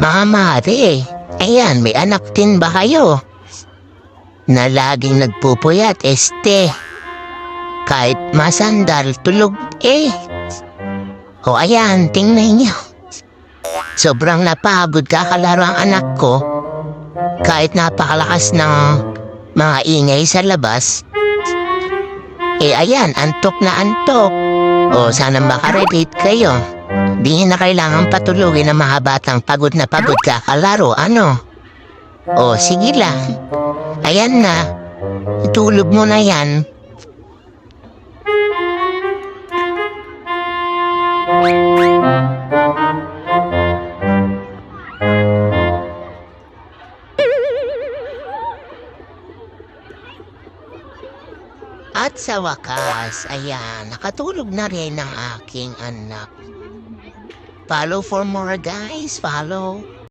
Mga mare, ayan, may anak din ba kayo? Na laging nagpupuyat, este. Kahit masandal, tulog eh. O ayan, tingnan niyo. Sobrang napagod kakalaro ang anak ko. Kahit napakalakas ng mga ingay sa labas. Eh ayan, antok na antok. O sana makarelate kayo. Di na kailangan patulugin ng mga batang pagod na pagod kakalaro, ano? O sige lang. Ayan na. Itulog mo na yan. At sa wakas, ayan, nakatulog na rin ang aking anak. Follow for more guys, follow.